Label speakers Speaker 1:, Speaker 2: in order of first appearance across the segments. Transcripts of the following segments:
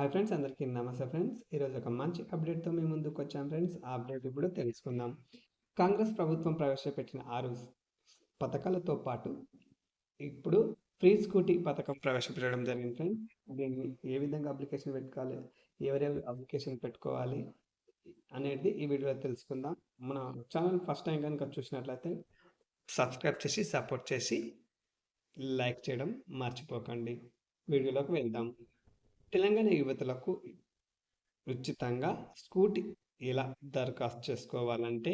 Speaker 1: Hi friends అందరికీ నమస్తే friends. ఈరోజు ఒక మంచి అప్డేట్తో మేము ముందుకు వచ్చాం ఫ్రెండ్స్. ఆ అప్డేట్ ఇప్పుడు తెలుసుకుందాం. కాంగ్రెస్ ప్రభుత్వం ప్రవేశపెట్టిన ఆరు పథకాలతో పాటు ఇప్పుడు ఫ్రీ స్కూటీ పథకం ప్రవేశపెట్టడం జరిగింది ఫ్రెండ్స్. దీన్ని ఏ విధంగా అప్లికేషన్ పెట్టుకోవాలి ఎవరెవరు అప్లికేషన్ పెట్టుకోవాలి అనేది ఈ వీడియోలో తెలుసుకుందాం. మన ఛానల్ ఫస్ట్ టైం కనుక చూసినట్లయితే సబ్స్క్రైబ్ చేసి సపోర్ట్ చేసి లైక్ చేయడం మర్చిపోకండి. వీడియోలోకి వెళ్దాం. తెలంగాణ యువతులకు ఉచితంగా స్కూటీ ఎలా దరఖాస్తు చేసుకోవాలంటే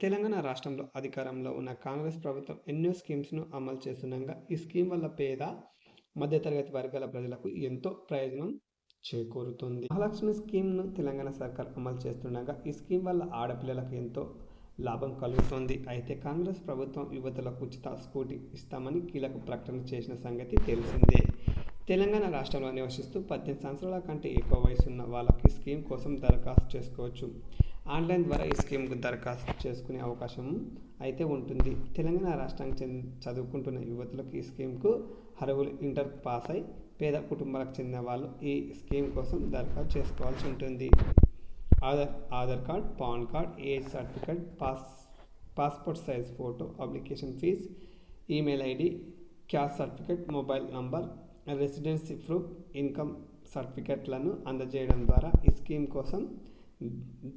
Speaker 1: తెలంగాణ రాష్ట్రంలో అధికారంలో ఉన్న కాంగ్రెస్ ప్రభుత్వం ఎన్నో స్కీమ్స్ను అమలు చేస్తుండగా ఈ స్కీమ్ వల్ల పేద మధ్యతరగతి వర్గాల ప్రజలకు ఎంతో ప్రయోజనం చేకూరుతుంది. మహాలక్ష్మి స్కీమ్ను తెలంగాణ సర్కార్ అమలు చేస్తుండగా ఈ స్కీమ్ వల్ల ఆడపిల్లలకు ఎంతో లాభం కలుగుతుంది. అయితే కాంగ్రెస్ ప్రభుత్వం యువతలకు ఉచిత స్కూటీ ఇస్తామని కీలక ప్రకటన చేసిన సంగతి తెలిసిందే. తెలంగాణ రాష్ట్రంలో నివసిస్తూ పద్దెనిమిది సంవత్సరాల కంటే ఎక్కువ వయసు ఉన్న వాళ్ళకి స్కీమ్ కోసం దరఖాస్తు చేసుకోవచ్చు. ఆన్లైన్ ద్వారా ఈ స్కీమ్కు దరఖాస్తు చేసుకునే అవకాశం అయితే ఉంటుంది. తెలంగాణ రాష్ట్రానికి చెంది చదువుకుంటున్న యువతులకు ఈ స్కీమ్కు అర్హులు ఇంటర్ పాస్ అయి పేద కుటుంబాలకు చెందిన వాళ్ళు ఈ స్కీమ్ కోసం దరఖాస్తు చేసుకోవాల్సి ఉంటుంది. Aadhaar Aadhaar card PAN card age certificate pass passport size photo application fees email ID caste certificate mobile number residency proof income సర్టిఫికెట్లను అందజేయడం ద్వారా ఈ స్కీమ్ కోసం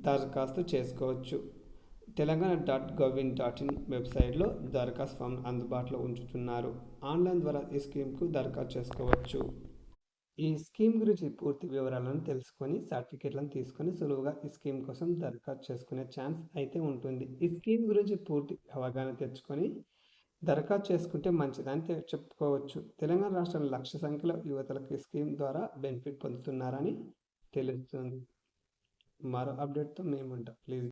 Speaker 1: దరఖాస్తు చేసుకోవచ్చు. Telangana dot gov dot in వెబ్సైట్లో దరఖాస్తు ఫామ్ అందుబాటులో ఉంచుతున్నారు. ఆన్లైన్ ద్వారా ఈ స్కీమ్కు దరఖాస్తు చేసుకోవచ్చు. ఈ స్కీమ్ గురించి పూర్తి వివరాలను తెలుసుకొని సర్టిఫికేట్లను తీసుకొని సులువుగా ఈ స్కీమ్ కోసం దరఖాస్తు చేసుకునే ఛాన్స్ అయితే ఉంటుంది. ఈ స్కీమ్ గురించి పూర్తి అవగాహన తెచ్చుకొని దరఖాస్తు చేసుకుంటే మంచిదని చెప్పుకోవచ్చు. తెలంగాణ రాష్ట్రంలో లక్ష సంఖ్యలో యువతలకు స్కీమ్ ద్వారా బెనిఫిట్ పొందుతున్నారని తెలుస్తుంది. మరో అప్డేట్తో మేము ఉంటాం. ప్లీజ్